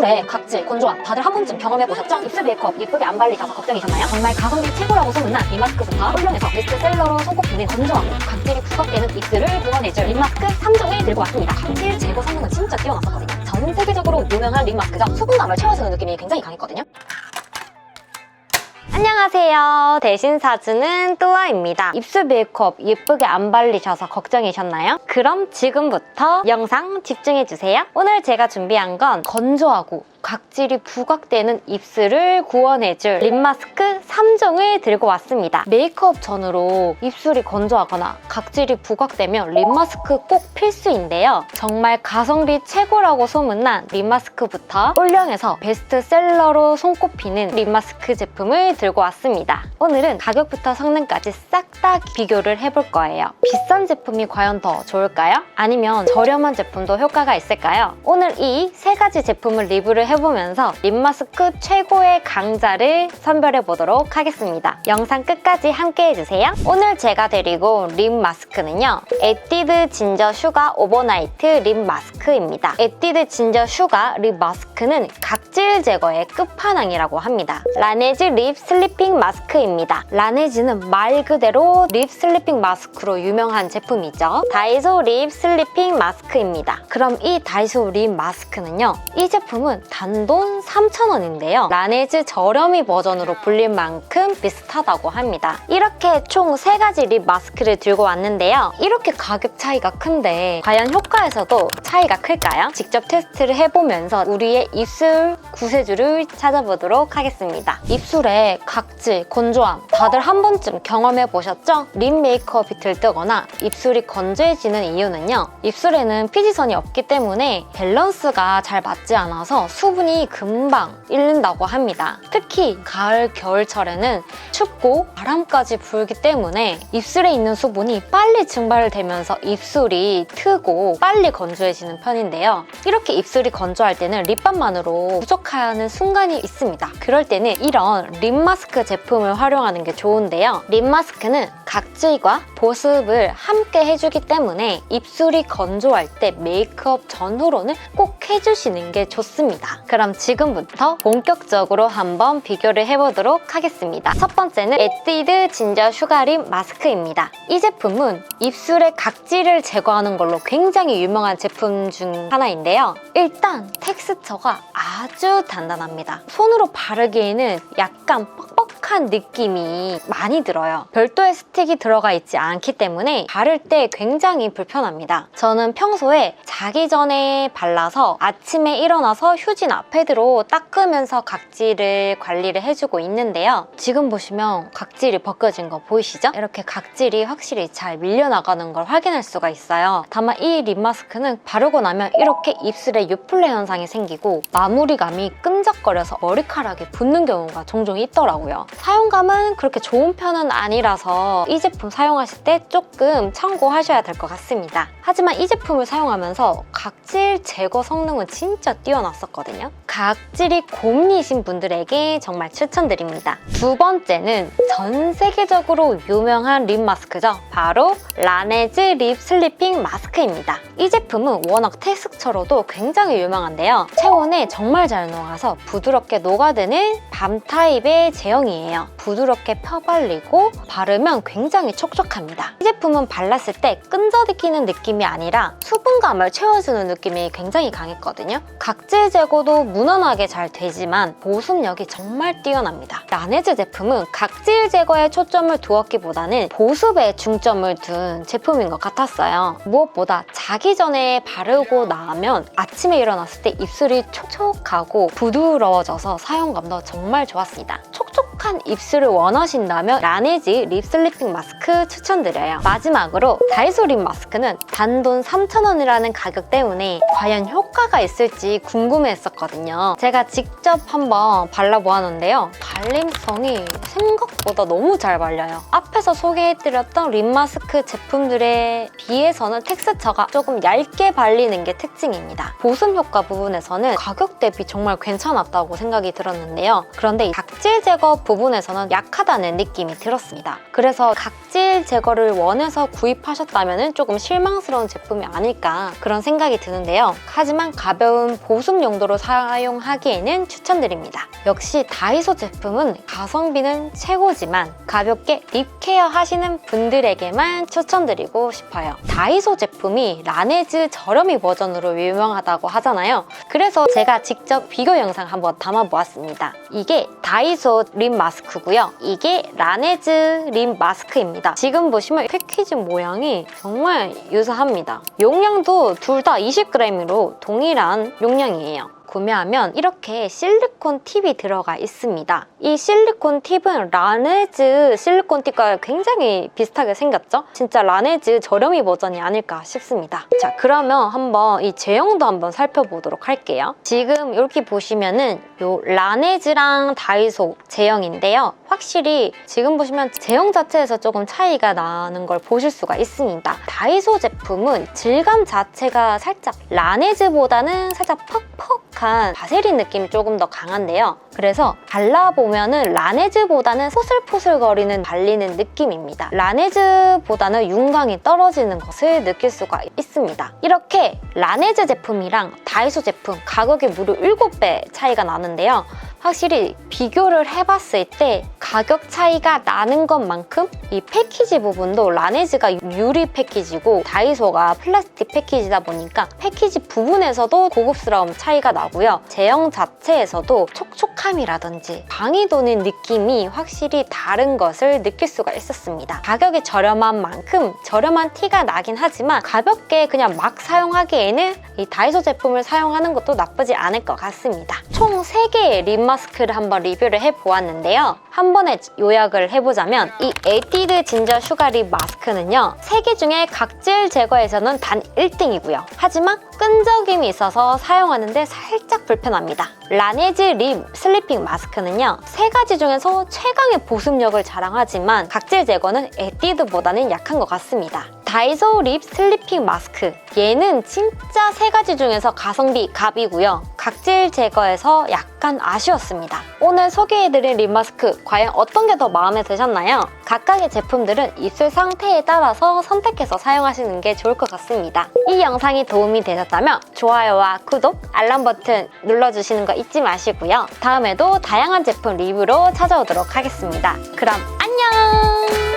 입술에 각질, 건조함 다들 한 번쯤 경험해보셨죠? 입술 메이크업 예쁘게 안 발리셔서 걱정이셨나요? 정말 가성비 최고라고 소문난 이 마스크부터 홀령에서 베스트셀러로 손꼽히는 건조하고 각질이 부각되는 입술을 구원해줄 립 마스크 3종을 들고 왔습니다. 각질 제거 성능은 진짜 뛰어났었거든요. 전 세계적으로 유명한 립 마스크죠. 수분감을 채워주는 느낌이 굉장히 강했거든요. 안녕하세요. 대신 사주는 또아입니다. 입술 메이크업 예쁘게 안 발리셔서 걱정이셨나요? 그럼 지금부터 영상 집중해주세요. 오늘 제가 준비한 건 건조하고 각질이 부각되는 입술을 구원해줄 립 마스크 3종을 들고 왔습니다. 메이크업 전으로 입술이 건조하거나 각질이 부각되면 립 마스크 꼭 필수인데요. 정말 가성비 최고라고 소문난 립 마스크부터 올영에서 베스트셀러로 손꼽히는 립 마스크 제품을 들고 왔습니다. 오늘은 가격부터 성능까지 싹 다 비교를 해볼 거예요. 비싼 제품이 과연 더 좋을까요? 아니면 저렴한 제품도 효과가 있을까요? 오늘 이 세 가지 제품을 리뷰를 해보면서 립 마스크 최고의 강자를 선별해 보도록 하겠습니다. 영상 끝까지 함께 해주세요. 오늘 제가 드리고 온립 마스크는요. 에뛰드 진저 슈가 오버나이트 립 마스크 입니다. 에뛰드 진저 슈가 립 마스크는 각질 제거의 끝판왕이라고 합니다. 라네즈 립 슬리핑 마스크입니다. 라네즈는 말 그대로 립 슬리핑 마스크로 유명한 제품이죠. 다이소 립 슬리핑 마스크입니다. 그럼 이 다이소 립 마스크는요. 이 제품은 단돈 3,000원인데요. 라네즈 저렴이 버전으로 불릴 만큼 비슷하다고 합니다. 이렇게 총 3가지 립 마스크를 들고 왔는데요. 이렇게 가격 차이가 큰데 과연 효과에서도 차이가 클까요? 직접 테스트를 해보면서 우리의 입술 구세주를 찾아보도록 하겠습니다. 입술에 각질, 건조함 다들 한 번쯤 경험해 보셨죠? 립 메이크업이 들뜨거나 입술이 건조해지는 이유는요. 입술에는 피지선이 없기 때문에 밸런스가 잘 맞지 않아서 수분이 금방 잃는다고 합니다. 특히 가을, 겨울철에는 춥고 바람까지 불기 때문에 입술에 있는 수분이 빨리 증발되면서 입술이 트고 빨리 건조해지는 편인데요. 이렇게 입술이 건조할 때는 립밤만으로 부족하는 순간이 있습니다. 그럴 때는 이런 립 마스크 제품을 활용하는 게 좋은데요. 립 마스크는 각질과 보습을 함께 해주기 때문에 입술이 건조할 때 메이크업 전후로는 꼭 해주시는 게 좋습니다. 그럼 지금부터 본격적으로 한번 비교를 해보도록 하겠습니다. 첫 번째는 에뛰드 진저 슈가립 마스크입니다. 이 제품은 입술의 각질을 제거하는 걸로 굉장히 유명한 제품 중 하나인데요. 일단 텍스처가 아주 단단합니다. 손으로 바르기에는 약간 뻑뻑한 느낌이 많이 들어요. 별도의 스틱이 들어가 있지 않기 때문에 바를 때 굉장히 불편합니다. 저는 평소에 자기 전에 발라서 아침에 일어나서 휴지나 패드로 닦으면서 각질을 관리를 해주고 있는데요. 지금 보시면 각질이 벗겨진 거 보이시죠? 이렇게 각질이 확실히 잘 밀려나가는 걸 확인할 수가 있어요. 다만 이 립 마스크는 바르고 나면 이렇게 입술에 유플레 현상이 생기고 마무리감이 끈적거려서 머리카락에 붙는 경우가 종종 있더라고요. 사용감은 그렇게 좋은 편은 아니라서 이 제품 사용하실 때 조금 참고하셔야 될 것 같습니다. 하지만 이 제품을 사용하면서 각질 제거 성능 은 진짜 뛰어났었거든요. 각질이 고민이신 분들에게 정말 추천드립니다. 두 번째는 전 세계적으로 유명한 립 마스크죠. 바로 라네즈 립 슬리핑 마스크입니다. 이 제품은 워낙 텍스처로도 굉장히 유명한데요. 체온에 정말 잘 녹아서 부드럽게 녹아드는 밤 타입의 제형이에요. 부드럽게 펴발리고 바르면 굉장히 촉촉합니다. 이 제품은 발랐을 때 끈적이는 느낌이 아니라 수분감을 채워주는 느낌이 굉장히 강했거든요. 각질 제거도 무난하게 잘 되지만 보습력이 정말 뛰어납니다. 라네즈 제품은 각질 제거에 초점을 두었기보다는 보습에 중점을 둔 제품인 것 같았어요. 무엇보다 자기 전에 바르고 나면 아침에 일어났을 때 입술이 촉촉하고 부드러워져서 사용감도 정말 좋았습니다. 촉촉한 입술을 원하신다면 라네즈 립 슬리핑 마스크 추천드려요. 마지막으로 다이소 립 마스크는 단돈 3,000원이라는 가격 때문에 과연 효과가 있을지 궁금했었거든요. 제가 직접 한번 발라보았는데요. 발림성이 생각보다 너무 잘 발려요. 앞에서 소개해드렸던 립 마스크 제품들에 비해서는 텍스처가 조금 얇게 발리는 게 특징입니다. 보습 효과 부분에서는 가격 대비 정말 괜찮았다고 생각이 들었는데요. 그런데 이 각질 제거 부분에서는 약하다는 느낌이 들었습니다. 그래서 각질 して 각질 제거를 원해서 구입하셨다면 조금 실망스러운 제품이 아닐까 그런 생각이 드는데요. 하지만 가벼운 보습 용도로 사용하기에는 추천드립니다. 역시 다이소 제품은 가성비는 최고지만 가볍게 립 케어 하시는 분들에게만 추천드리고 싶어요. 다이소 제품이 라네즈 저렴이 버전으로 유명하다고 하잖아요. 그래서 제가 직접 비교 영상 한번 담아보았습니다. 이게 다이소 립 마스크고요. 이게 라네즈 립 마스크입니다. 지금 보시면 패키지 모양이 정말 유사합니다. 용량도 둘 다 20g으로 동일한 용량이에요. 구매하면 이렇게 실리콘 팁이 들어가 있습니다. 이 실리콘 팁은 라네즈 실리콘 팁과 굉장히 비슷하게 생겼죠? 진짜 라네즈 저렴이 버전이 아닐까 싶습니다. 자, 그러면 한번 이 제형도 한번 살펴보도록 할게요. 지금 이렇게 보시면은 요 라네즈랑 다이소 제형인데요. 확실히 지금 보시면 제형 자체에서 조금 차이가 나는 걸 보실 수가 있습니다. 다이소 제품은 질감 자체가 살짝 라네즈보다는 살짝 퍽 퍽한 바세린 느낌이 조금 더 강한데요. 그래서 발라보면은 라네즈보다는 포슬포슬거리는 발리는 느낌입니다. 라네즈보다는 윤광이 떨어지는 것을 느낄 수가 있습니다. 이렇게 라네즈 제품이랑 다이소 제품 가격이 무려 7배 차이가 나는데요. 확실히 비교를 해봤을 때 가격 차이가 나는 것만큼 이 패키지 부분도 라네즈가 유리 패키지고 다이소가 플라스틱 패키지다 보니까 패키지 부분에서도 고급스러움 차이가 나고요. 제형 자체에서도 촉촉함이라든지 방이 도는 느낌이 확실히 다른 것을 느낄 수가 있었습니다. 가격이 저렴한 만큼 저렴한 티가 나긴 하지만 가볍게 그냥 막 사용하기에는 이 다이소 제품을 사용하는 것도 나쁘지 않을 것 같습니다. 총 3개의 립 마스크를 한번 리뷰를 해보았는데요. 한번 에 요약을 해보자면 이 에뛰드 진저 슈가 립 마스크는요. 3개 중에 각질 제거에서는 단 1등이고요. 하지만 끈적임이 있어서 사용하는데 살짝 불편합니다. 라네즈 립 슬리핑 마스크는요. 세 가지 중에서 최강의 보습력을 자랑하지만 각질 제거는 에뛰드보다는 약한 것 같습니다. 다이소 립 슬리핑 마스크 얘는 진짜 세 가지 중에서 가성비 갑이고요. 각질 제거에서 약간 아쉬웠습니다. 오늘 소개해드린 립 마스크 과연 어떤 게 더 마음에 드셨나요? 각각의 제품들은 입술 상태에 따라서 선택해서 사용하시는 게 좋을 것 같습니다. 이 영상이 도움이 되셨다면 좋아요와 구독, 알람 버튼 눌러주시는 거 잊지 마시고요. 다음에도 다양한 제품 리뷰로 찾아오도록 하겠습니다. 그럼 안녕!